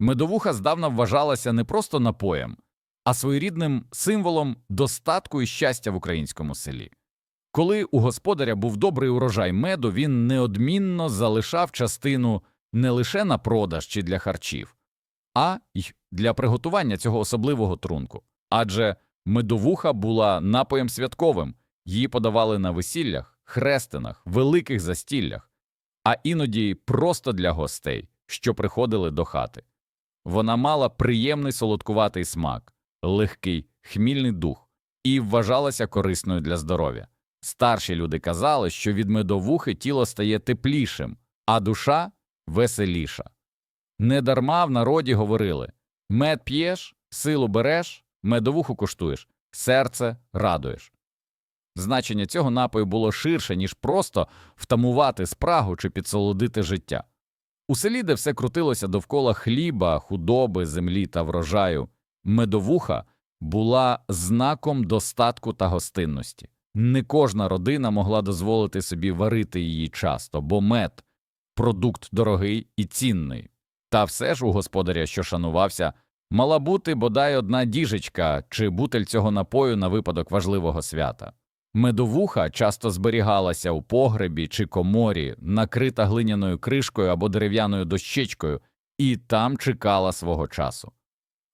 Медовуха здавна вважалася не просто напоєм, а своєрідним символом достатку і щастя в українському селі. Коли у господаря був добрий урожай меду, він неодмінно залишав частину не лише на продаж чи для харчів, а й для приготування цього особливого трунку. Адже медовуха була напоєм святковим, її подавали на весіллях, хрестинах, великих застіллях, а іноді просто для гостей, що приходили до хати. Вона мала приємний солодкуватий смак, легкий, хмільний дух і вважалася корисною для здоров'я. Старші люди казали, що від медовухи тіло стає теплішим, а душа веселіша. Недарма в народі говорили мед п'єш, силу береш, медовуху куштуєш, серце радуєш. Значення цього напою було ширше, ніж просто втамувати спрагу чи підсолодити життя. У селі, де все крутилося довкола хліба, худоби, землі та врожаю, медовуха була знаком достатку та гостинності. Не кожна родина могла дозволити собі варити її часто, бо мед продукт дорогий і цінний. Та все ж у господаря, що шанувався, мала бути бодай одна діжечка чи бутель цього напою на випадок важливого свята. Медовуха часто зберігалася у погребі чи коморі, накрита глиняною кришкою або дерев'яною дощечкою, і там чекала свого часу.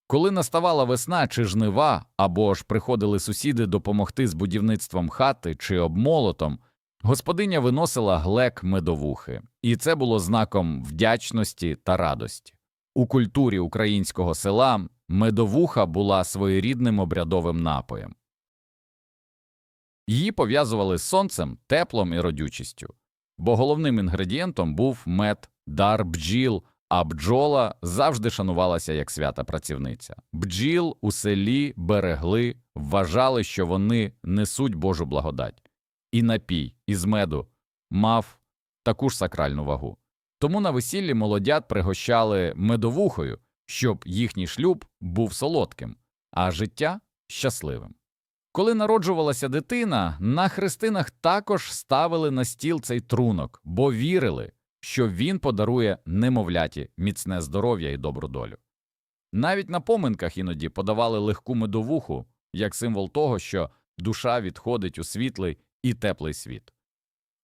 Коли наставала весна чи жнива, або ж приходили сусіди допомогти з будівництвом хати чи обмолотом, господиня виносила глек медовухи, і це було знаком вдячності та радості. У культурі українського села медовуха була своєрідним обрядовим напоєм. Її пов'язували з сонцем, теплом і родючістю, бо головним інгредієнтом був мед, дар бджіл, а бджола завжди шанувалася як свята працівниця. Бджіл у селі берегли, вважали, що вони несуть Божу благодать. І напій із меду мав таку ж сакральну вагу. Тому на весіллі молодят пригощали медовухою, щоб їхній шлюб був солодким, а життя щасливим. Коли народжувалася дитина, на хрестинах також ставили на стіл цей трунок, бо вірили, що він подарує немовляті міцне здоров'я і добру долю. Навіть на поминках іноді подавали легку медовуху як символ того, що душа відходить у світлий і теплий світ.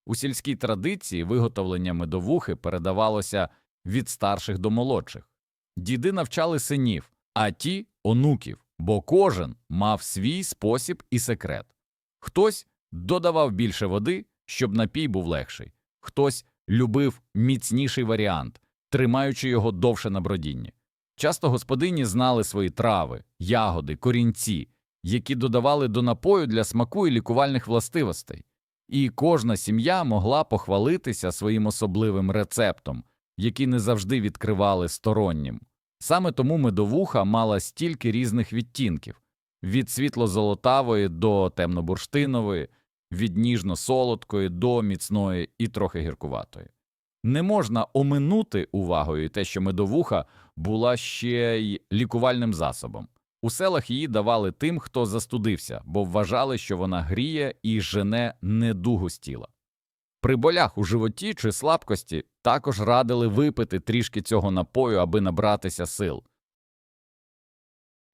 У сільській традиції виготовлення медовухи передавалося від старших до молодших. Діди навчали синів, а ті онуків, бо кожен мав свій спосіб і секрет. Хтось додавав більше води, щоб напій був легший, хтось любив міцніший варіант, тримаючи його довше на бродінні. Часто господині знали свої трави, ягоди, корінці, які додавали до напою для смаку і лікувальних властивостей, і кожна сім'я могла похвалитися своїм особливим рецептом, який не завжди відкривали стороннім. Саме тому медовуха мала стільки різних відтінків від світло-золотавої до темно-бурштинової, від ніжно-солодкої до міцної і трохи гіркуватої. Не можна оминути увагою те, що медовуха була ще й лікувальним засобом. У селах її давали тим, хто застудився, бо вважали, що вона гріє і жене недугу з. При болях у животі чи слабкості також радили випити трішки цього напою, аби набратися сил.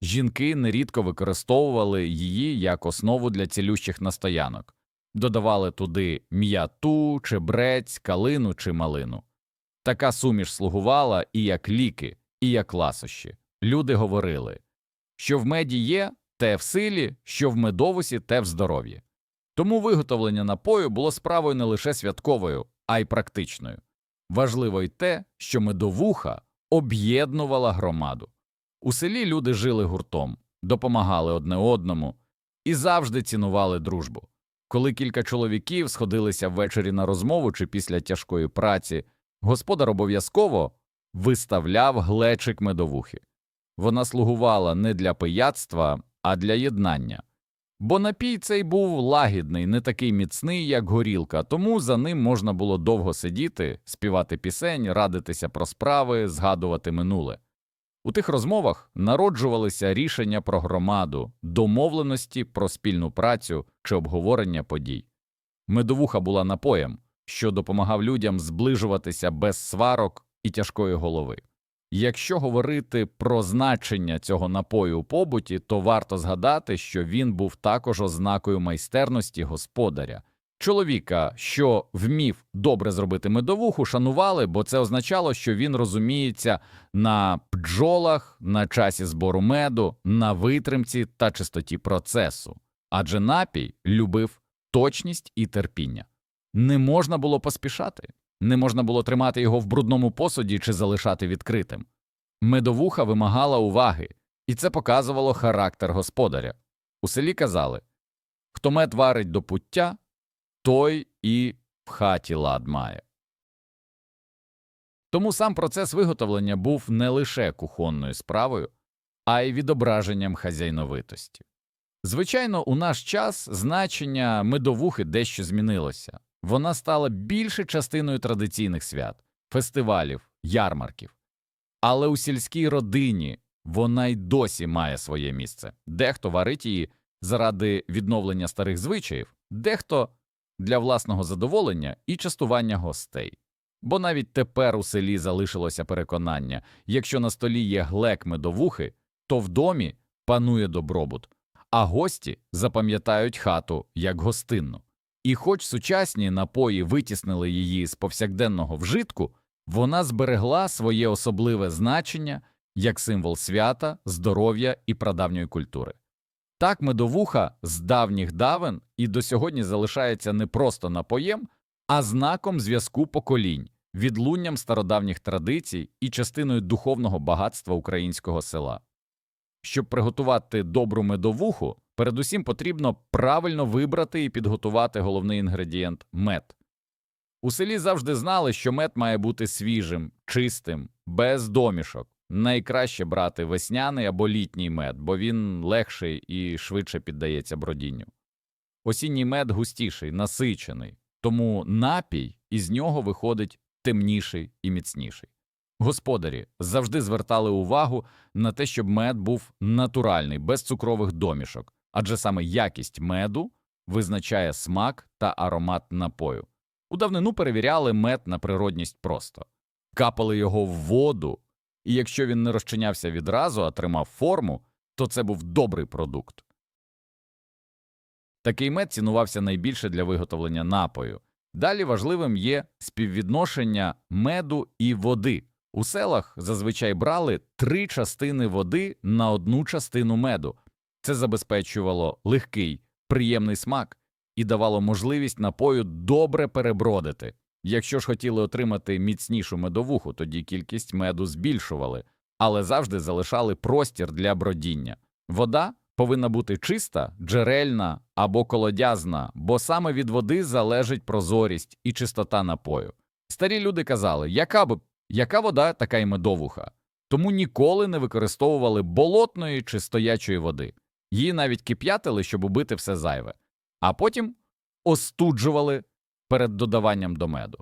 Жінки нерідко використовували її як основу для цілющих настоянок, додавали туди м'яту, чебрець, калину чи малину. Така суміш слугувала і як ліки, і як ласощі. Люди говорили, що в меді є, те в силі, що в медовусі, те в здоров'ї. Тому виготовлення напою було справою не лише святковою, а й практичною. Важливо й те, що медовуха об'єднувала громаду. У селі люди жили гуртом, допомагали одне одному і завжди цінували дружбу. Коли кілька чоловіків сходилися ввечері на розмову чи після тяжкої праці, господар обов'язково виставляв глечик медовухи. Вона слугувала не для пияцтва, а для єднання. Бо напій цей був лагідний, не такий міцний, як горілка, тому за ним можна було довго сидіти, співати пісень, радитися про справи, згадувати минуле. У тих розмовах народжувалися рішення про громаду, домовленості про спільну працю чи обговорення подій. Медовуха була напоєм, що допомагав людям зближуватися без сварок і тяжкої голови. Якщо говорити про значення цього напою у побуті, то варто згадати, що він був також ознакою майстерності господаря. Чоловіка, що вмів добре зробити медовуху, шанували, бо це означало, що він розуміється на бджолах, на часі збору меду, на витримці та чистоті процесу. Адже напій любив точність і терпіння. Не можна було поспішати, не можна було тримати його в брудному посуді чи залишати відкритим. Медовуха вимагала уваги, і це показувало характер господаря. У селі казали хто мед варить до пуття, той і в хаті лад має. Тому сам процес виготовлення був не лише кухонною справою, а й відображенням хазяйновитості. Звичайно, у наш час значення медовухи дещо змінилося. Вона стала більше частиною традиційних свят, фестивалів, ярмарків. Але у сільській родині вона й досі має своє місце. Дехто варить її заради відновлення старих звичаїв, дехто для власного задоволення і частування гостей. Бо навіть тепер у селі залишилося переконання якщо на столі є глек медовухи, то в домі панує добробут, а гості запам'ятають хату як гостинну. І хоч сучасні напої витіснили її з повсякденного вжитку, вона зберегла своє особливе значення як символ свята, здоров'я і прадавньої культури. Так медовуха з давніх давен і до сьогодні залишається не просто напоєм, а знаком зв'язку поколінь, відлунням стародавніх традицій і частиною духовного багатства українського села. Щоб приготувати добру медовуху, передусім потрібно правильно вибрати і підготувати головний інгредієнт мед. У селі завжди знали, що мед має бути свіжим, чистим, без домішок. Найкраще брати весняний або літній мед, бо він легший і швидше піддається бродінню. Осінній мед густіший, насичений, тому напій із нього виходить темніший і міцніший. Господарі завжди звертали увагу на те, щоб мед був натуральний, без цукрових домішок, адже саме якість меду визначає смак та аромат напою. У давнину перевіряли мед на природність просто, капали його в воду, і якщо він не розчинявся відразу, а тримав форму, то це був добрий продукт. Такий мед цінувався найбільше для виготовлення напою. Далі важливим є співвідношення меду і води. У селах зазвичай брали три частини води на одну частину меду. Це забезпечувало легкий, приємний смак і давало можливість напою добре перебродити. Якщо ж хотіли отримати міцнішу медовуху, тоді кількість меду збільшували, але завжди залишали простір для бродіння. Вода повинна бути чиста, джерельна або колодязна, бо саме від води залежить прозорість і чистота напою. Старі люди казали, яка б яка вода, така й медовуха, тому ніколи не використовували болотної чи стоячої води. Її навіть кип'ятили, щоб убити все зайве, а потім остуджували перед додаванням до меду.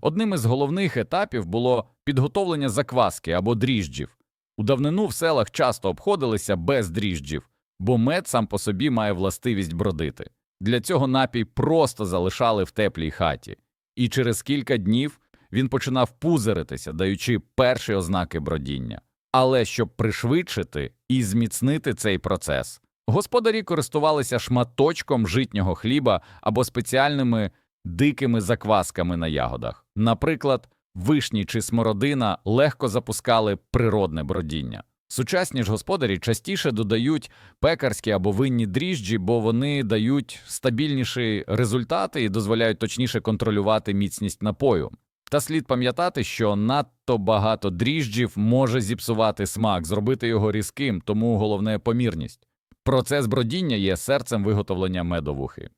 Одним із головних етапів було підготовлення закваски або дріжджів. У давнину в селах часто обходилися без дріжджів, бо мед сам по собі має властивість бродити. Для цього напій просто залишали в теплій хаті, і через кілька днів він починав пузиритися, даючи перші ознаки бродіння. Але щоб пришвидшити і зміцнити цей процес, господарі користувалися шматочком житнього хліба або спеціальними дикими заквасками на ягодах. Наприклад, вишні чи смородина легко запускали природне бродіння. Сучасні ж господарі частіше додають пекарські або винні дріжджі, бо вони дають стабільніші результати і дозволяють точніше контролювати міцність напою. Та слід пам'ятати, що надто багато дріжджів може зіпсувати смак, зробити його різким, тому головне помірність. Процес бродіння є серцем виготовлення медовухи.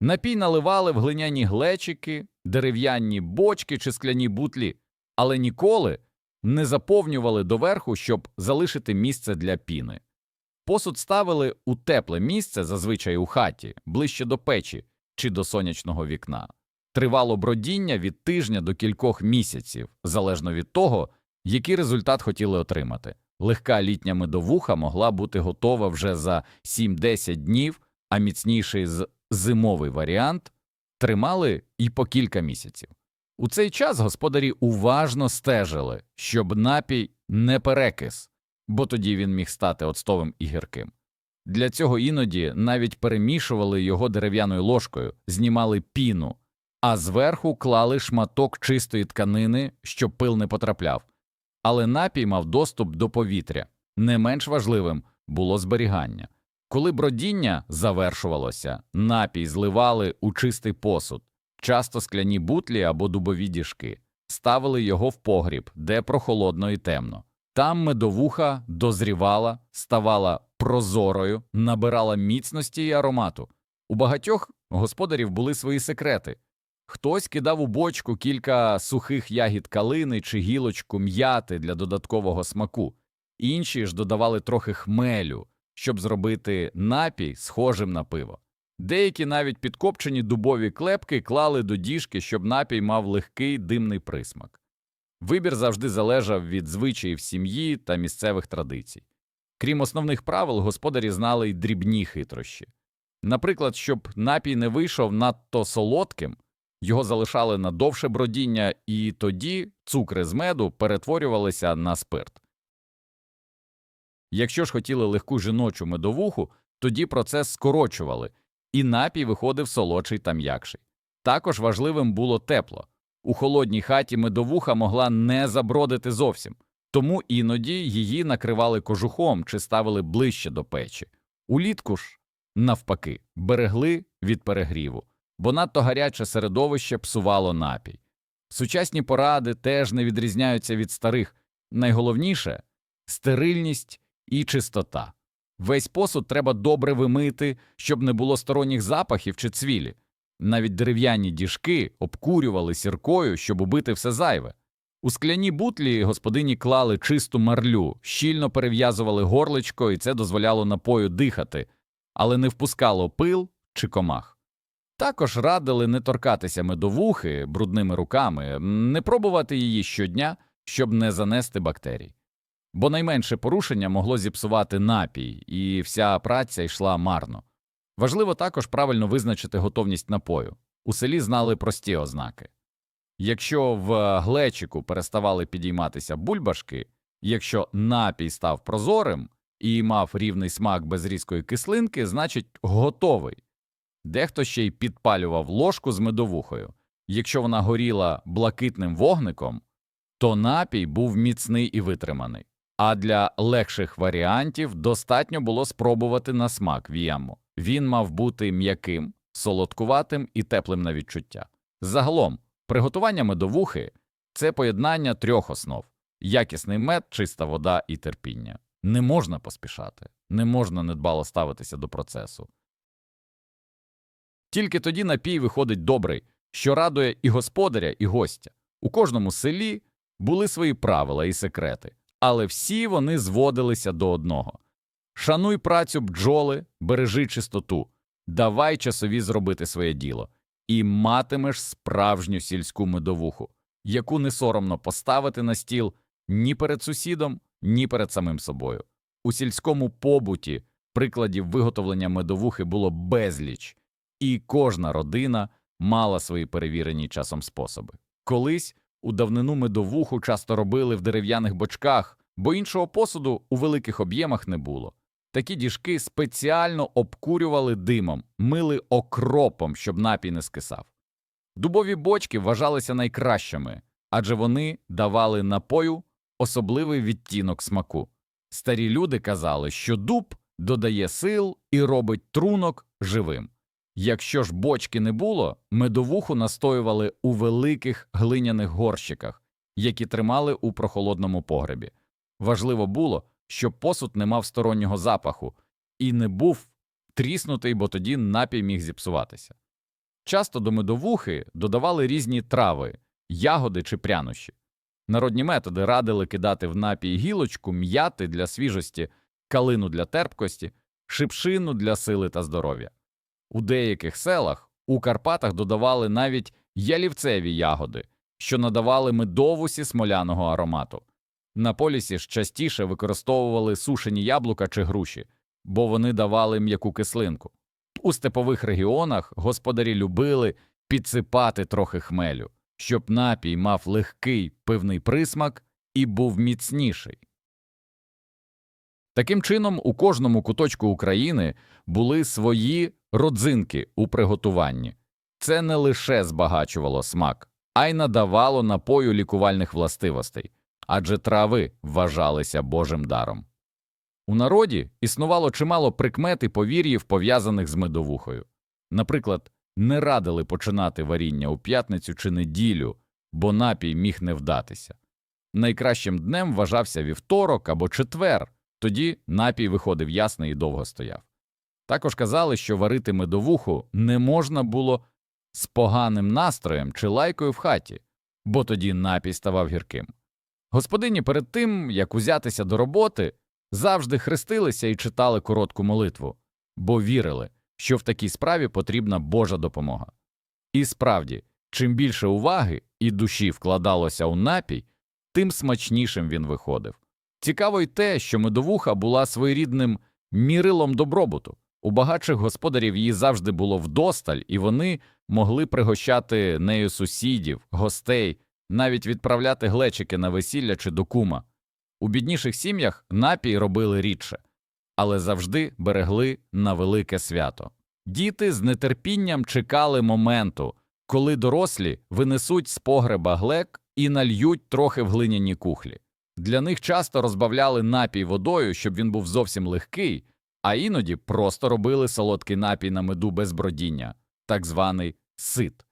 Напій наливали в глиняні глечики, дерев'яні бочки чи скляні бутлі, але ніколи не заповнювали доверху, щоб залишити місце для піни. Посуд ставили у тепле місце, зазвичай у хаті, ближче до печі чи до сонячного вікна. Тривало бродіння від тижня до кількох місяців, залежно від того, який результат хотіли отримати. Легка літня медовуха могла бути готова вже за 7-10 днів, а міцніший зимовий варіант тримали і по кілька місяців. У цей час господарі уважно стежили, щоб напій не перекис, бо тоді він міг стати оцтовим і гірким. Для цього іноді навіть перемішували його дерев'яною ложкою, знімали піну, а зверху клали шматок чистої тканини, щоб пил не потрапляв. Але напій мав доступ до повітря. Не менш важливим було зберігання. Коли бродіння завершувалося, напій зливали у чистий посуд, часто скляні бутлі або дубові діжки, ставили його в погріб, де прохолодно і темно. Там медовуха дозрівала, ставала прозорою, набирала міцності і аромату. У багатьох господарів були свої секрети. Хтось кидав у бочку кілька сухих ягід калини чи гілочку м'яти для додаткового смаку, інші ж додавали трохи хмелю, щоб зробити напій схожим на пиво. Деякі навіть підкопчені дубові клепки клали до діжки, щоб напій мав легкий димний присмак. Вибір завжди залежав від звичаїв сім'ї та місцевих традицій. Крім основних правил, господарі знали й дрібні хитрощі. Наприклад, щоб напій не вийшов надто солодким, його залишали на довше бродіння, і тоді цукри з меду перетворювалися на спирт. Якщо ж хотіли легку жіночу медовуху, тоді процес скорочували, і напій виходив солодший та м'якший. Також важливим було тепло. У холодній хаті медовуха могла не забродити зовсім, тому іноді її накривали кожухом чи ставили ближче до печі. Улітку ж, навпаки, берегли від перегріву, бо надто гаряче середовище псувало напій. Сучасні поради теж не відрізняються від старих. Найголовніше стерильність і чистота. Весь посуд треба добре вимити, щоб не було сторонніх запахів чи цвілі. Навіть дерев'яні діжки обкурювали сіркою, щоб убити все зайве. У скляні бутлі господині клали чисту марлю, щільно перев'язували горличко, і це дозволяло напою дихати, але не впускало пил чи комах. Також радили не торкатися медовухи брудними руками, не пробувати її щодня, щоб не занести бактерій. Бо найменше порушення могло зіпсувати напій, і вся праця йшла марно. Важливо також правильно визначити готовність напою. У селі знали прості ознаки. Якщо в глечику переставали підійматися бульбашки, якщо напій став прозорим і мав рівний смак без різкої кислинки, значить готовий. Дехто ще й підпалював ложку з медовухою. Якщо вона горіла блакитним вогником, то напій був міцний і витриманий. А для легших варіантів достатньо було спробувати на смак віяму. Він мав бути м'яким, солодкуватим і теплим на відчуття. Загалом, приготування медовухи це поєднання трьох основ якісний мед, чиста вода і терпіння. Не можна поспішати, не можна недбало ставитися до процесу. Тільки тоді напій виходить добрий, що радує і господаря, і гостя. У кожному селі були свої правила і секрети, але всі вони зводилися до одного Шануй працю бджоли, бережи чистоту, давай часові зробити своє діло, і матимеш справжню сільську медовуху, яку не соромно поставити на стіл ні перед сусідом, ні перед самим собою. У сільському побуті прикладів виготовлення медовухи було безліч, і кожна родина мала свої перевірені часом способи. Колись у давнину медовуху часто робили в дерев'яних бочках, бо іншого посуду у великих об'ємах не було. Такі діжки спеціально обкурювали димом, мили окропом, щоб напій не скисав. Дубові бочки вважалися найкращими, адже вони давали напою особливий відтінок смаку. Старі люди казали, що дуб додає сил і робить трунок живим. Якщо ж бочки не було, медовуху настоювали у великих глиняних горщиках, які тримали у прохолодному погребі. Важливо було, щоб посуд не мав стороннього запаху і не був тріснутий, бо тоді напій міг зіпсуватися. Часто до медовухи додавали різні трави, ягоди чи прянощі. Народні методи радили кидати в напій гілочку, м'яти для свіжості, калину для терпкості, шипшину для сили та здоров'я. У деяких селах у Карпатах додавали навіть ялівцеві ягоди, що надавали медовусі смоляного аромату. На полісі ж частіше використовували сушені яблука чи груші, бо вони давали м'яку кислинку. У степових регіонах господарі любили підсипати трохи хмелю. щоб напій мав легкий пивний присмак і був міцніший. Таким чином, у кожному куточку України були свої родзинки у приготуванні. Це не лише збагачувало смак, а й надавало напою лікувальних властивостей, адже трави вважалися Божим даром. У народі існувало чимало прикмет і повір'їв, пов'язаних з медовухою. Наприклад, не радили починати варіння у п'ятницю чи неділю, бо напій міг не вдатися. Найкращим днем вважався вівторок або четвер, тоді напій виходив ясний і довго стояв. Також казали, що варити медовуху не можна було з поганим настроєм чи лайкою в хаті, бо тоді напій ставав гірким. Господині перед тим, як узятися до роботи, завжди хрестилися і читали коротку молитву, бо вірили, що в такій справі потрібна Божа допомога. І справді, чим більше уваги і душі вкладалося у напій, тим смачнішим він виходив. Цікаво й те, що медовуха була своєрідним мірилом добробуту. У багатших господарів її завжди було вдосталь, і вони могли пригощати нею сусідів, гостей, навіть відправляти глечики на весілля чи до кума. У бідніших сім'ях напій робили рідше, але завжди берегли на велике свято. Діти з нетерпінням чекали моменту, коли дорослі винесуть з погреба глек і нальють трохи в глиняні кухлі. Для них часто розбавляли напій водою, щоб він був зовсім легкий, а іноді просто робили солодкий напій на меду без бродіння, так званий сит.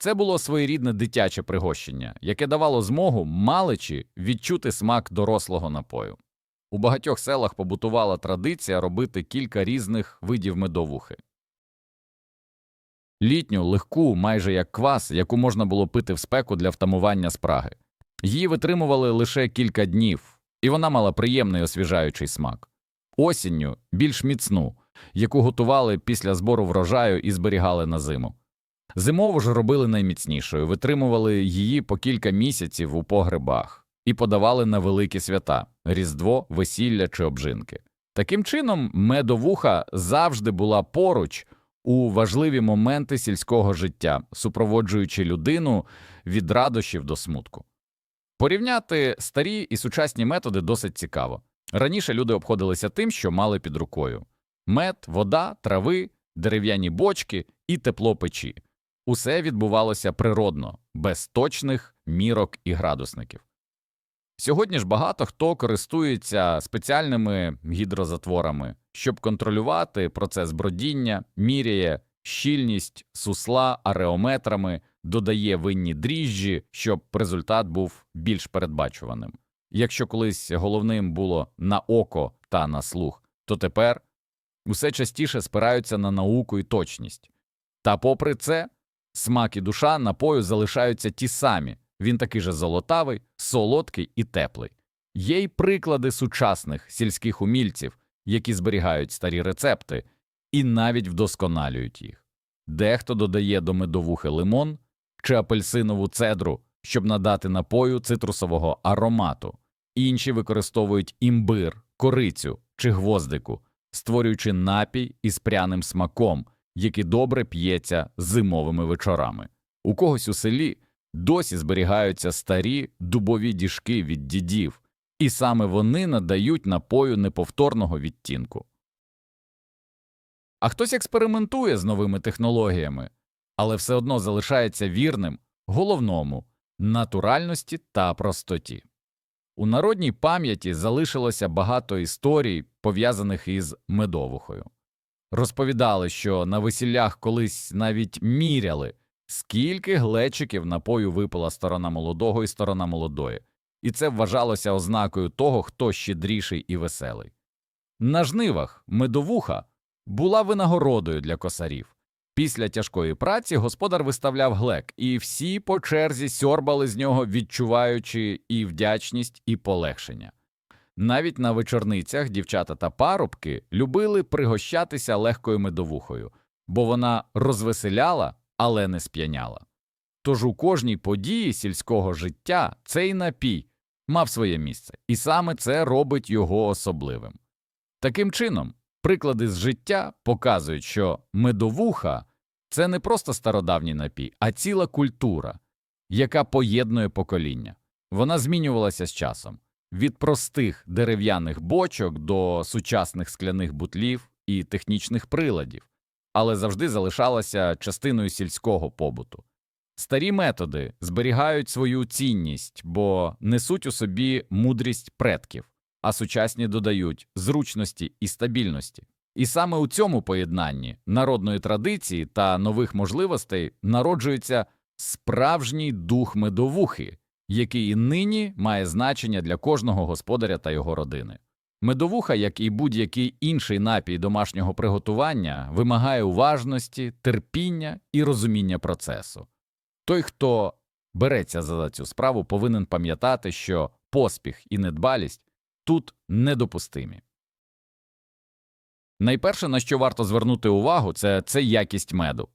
Це було своєрідне дитяче пригощення, яке давало змогу маличі відчути смак дорослого напою. У багатьох селах побутувала традиція робити кілька різних видів медовухи. Літню, легку, майже як квас, яку можна було пити в спеку для втамування спраги. Її витримували лише кілька днів, і вона мала приємний освіжаючий смак. Осінню більш міцну, яку готували після збору врожаю і зберігали на зиму. Зимову ж робили найміцнішою, витримували її по кілька місяців у погребах і подавали на великі свята різдво, весілля чи обжинки. Таким чином, медовуха завжди була поруч у важливі моменти сільського життя, супроводжуючи людину від радощів до смутку. Порівняти старі і сучасні методи досить цікаво. Раніше люди обходилися тим, що мали під рукою мед, вода, трави, дерев'яні бочки і тепло печі. Усе відбувалося природно, без точних мірок і градусників. Сьогодні ж багато хто користується спеціальними гідрозатворами, щоб контролювати процес бродіння, міряє щільність сусла ареометрами, додає винні дріжджі, щоб результат був більш передбачуваним. Якщо колись головним було на око та на слух, то тепер усе частіше спираються на науку і точність. Та попри це, смак і душа напою залишаються ті самі. Він такий же золотавий, солодкий і теплий. Є й приклади сучасних сільських умільців, які зберігають старі рецепти і навіть вдосконалюють їх. Дехто додає до медовухи лимон чи апельсинову цедру, щоб надати напою цитрусового аромату, інші використовують імбир, корицю чи гвоздику, створюючи напій із пряним смаком, який добре п'ється зимовими вечорами. У когось у селі досі зберігаються старі дубові діжки від дідів, і саме вони надають напою неповторного відтінку. А хтось експериментує з новими технологіями, але все одно залишається вірним головному натуральності та простоті. У народній пам'яті залишилося багато історій, пов'язаних із медовухою. Розповідали, що на весіллях колись навіть міряли, скільки глечиків напою випила сторона молодого і сторона молодої, і це вважалося ознакою того, хто щедріший і веселий. На жнивах медовуха була винагородою для косарів. Після тяжкої праці господар виставляв глек, і всі по черзі сьорбали з нього, відчуваючи і вдячність, і полегшення. Навіть на вечорницях дівчата та парубки любили пригощатися легкою медовухою, бо вона розвеселяла, але не сп'яняла. Тож у кожній події сільського життя цей напій мав своє місце, і саме це робить його особливим. Таким чином, приклади з життя показують, що медовуха це не просто стародавній напій, а ціла культура, яка поєднує покоління. Вона змінювалася з часом від простих дерев'яних бочок до сучасних скляних бутлів і технічних приладів, але завжди залишалася частиною сільського побуту. Старі методи зберігають свою цінність, бо несуть у собі мудрість предків, а сучасні додають зручності і стабільності. І саме у цьому поєднанні народної традиції та нових можливостей народжується справжній дух медовухи, який і нині має значення для кожного господаря та його родини. Медовуха, як і будь-який інший напій домашнього приготування, вимагає уважності, терпіння і розуміння процесу. Той, хто береться за цю справу, повинен пам'ятати, що поспіх і недбалість тут недопустимі. Найперше, на що варто звернути увагу, це, це якість меду.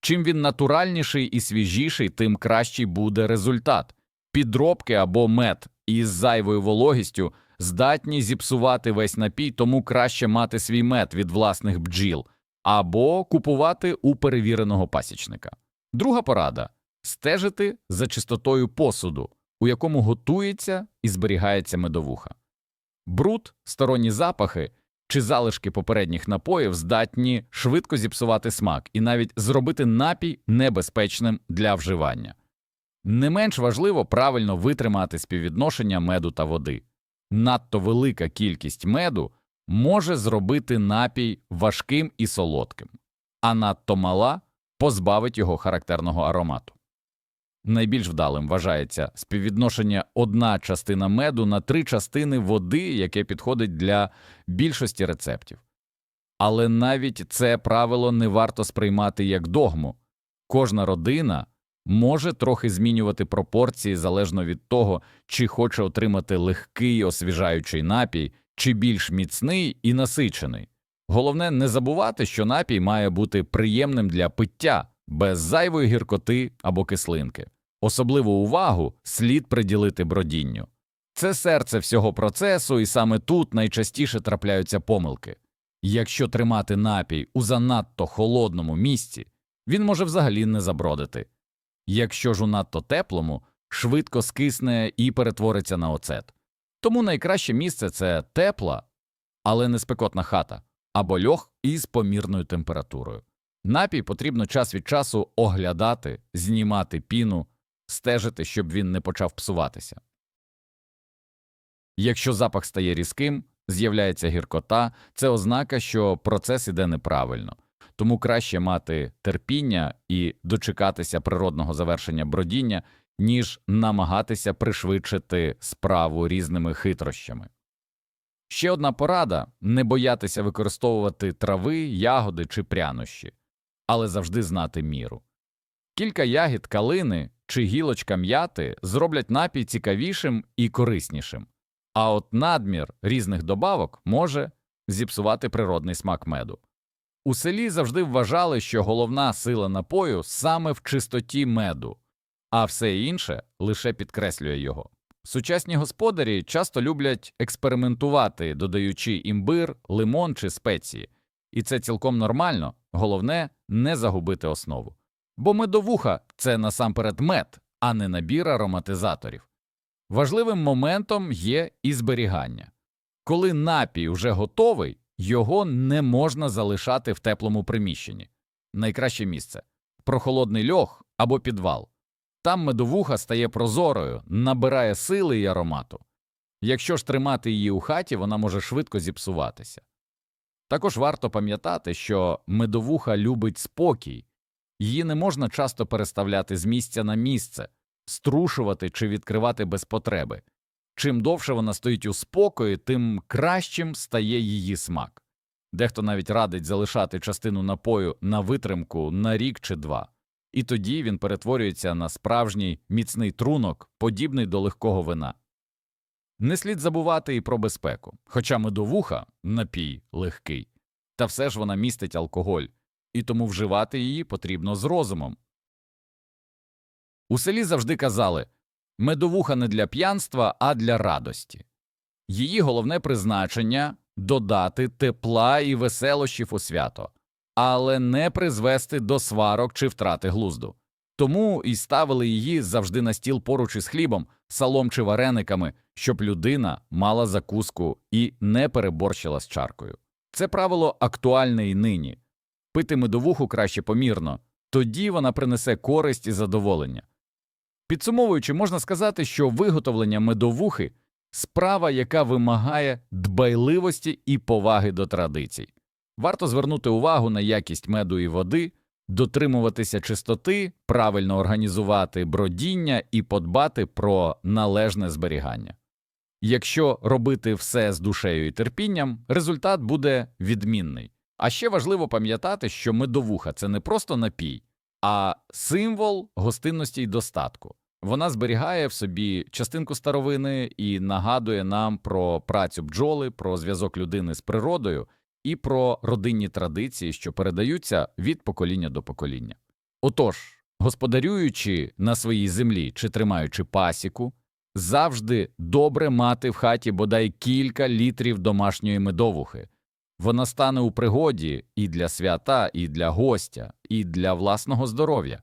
Чим він натуральніший і свіжіший, тим кращий буде результат. Підробки або мед із зайвою вологістю здатні зіпсувати весь напій, тому краще мати свій мед від власних бджіл або купувати у перевіреного пасічника. Друга порада стежити за чистотою посуду, у якому готується і зберігається медовуха. Бруд, сторонні запахи чи залишки попередніх напоїв здатні швидко зіпсувати смак і навіть зробити напій небезпечним для вживання. Не менш важливо правильно витримати співвідношення меду та води. Надто велика кількість меду може зробити напій важким і солодким, а надто мала позбавить його характерного аромату. Найбільш вдалим вважається співвідношення одна частина меду на три частини води, яке підходить для більшості рецептів. Але навіть це правило не варто сприймати як догму. Кожна родина може трохи змінювати пропорції залежно від того, чи хоче отримати легкий освіжаючий напій, чи більш міцний і насичений. Головне не забувати, що напій має бути приємним для пиття, без зайвої гіркоти або кислинки. Особливу увагу слід приділити бродінню. Це серце всього процесу, і саме тут найчастіше трапляються помилки. Якщо тримати напій у занадто холодному місці, він може взагалі не забродити. Якщо ж у надто теплому, швидко скисне і перетвориться на оцет. Тому найкраще місце це тепла, але не спекотна хата або льох із помірною температурою. Напій потрібно час від часу оглядати, знімати піну, стежити, щоб він не почав псуватися. Якщо запах стає різким, з'являється гіркота, це ознака, що процес іде неправильно, тому краще мати терпіння і дочекатися природного завершення бродіння, ніж намагатися пришвидшити справу різними хитрощами. Ще одна порада не боятися використовувати трави, ягоди чи прянощі, але завжди знати міру. Кілька ягід калини чи гілочка м'яти зроблять напій цікавішим і кориснішим, а от надмір різних добавок може зіпсувати природний смак меду. У селі завжди вважали, що головна сила напою саме в чистоті меду, а все інше лише підкреслює його. Сучасні господарі часто люблять експериментувати, додаючи імбир, лимон чи спеції, і це цілком нормально, головне не загубити основу. Бо медовуха це насамперед мед, а не набір ароматизаторів. Важливим моментом є і зберігання. Коли напій вже готовий, його не можна залишати в теплому приміщенні. Найкраще місце прохолодний льох або підвал. Там медовуха стає прозорою, набирає сили і аромату. Якщо ж тримати її у хаті, вона може швидко зіпсуватися. Також варто пам'ятати, що медовуха любить спокій, її не можна часто переставляти з місця на місце, струшувати чи відкривати без потреби. Чим довше вона стоїть у спокої, тим кращим стає її смак. Дехто навіть радить залишати частину напою на витримку на рік чи два, і тоді він перетворюється на справжній міцний трунок, подібний до легкого вина. Не слід забувати і про безпеку, хоча медовуха напій легкий, та все ж вона містить алкоголь, і тому вживати її потрібно з розумом. У селі завжди казали медовуха не для п'янства, а для радості. Її головне призначення додати тепла і веселощів у свято, але не призвести до сварок чи втрати глузду. Тому і ставили її завжди на стіл поруч із хлібом, салом чи варениками, щоб людина мала закуску і не переборщила з чаркою. Це правило актуальне і нині. Пити медовуху краще помірно, тоді вона принесе користь і задоволення. Підсумовуючи, можна сказати, що виготовлення медовухи справа, яка вимагає дбайливості і поваги до традицій. Варто звернути увагу на якість меду і води, дотримуватися чистоти, правильно організувати бродіння і подбати про належне зберігання. Якщо робити все з душею і терпінням, результат буде відмінний. А ще важливо пам'ятати, що медовуха це не просто напій, а символ гостинності й достатку. Вона зберігає в собі частинку старовини і нагадує нам про працю бджоли, про зв'язок людини з природою і про родинні традиції, що передаються від покоління до покоління. Отож, господарюючи на своїй землі чи тримаючи пасіку, завжди добре мати в хаті бодай кілька літрів домашньої медовухи. Вона стане у пригоді і для свята, і для гостя, і для власного здоров'я.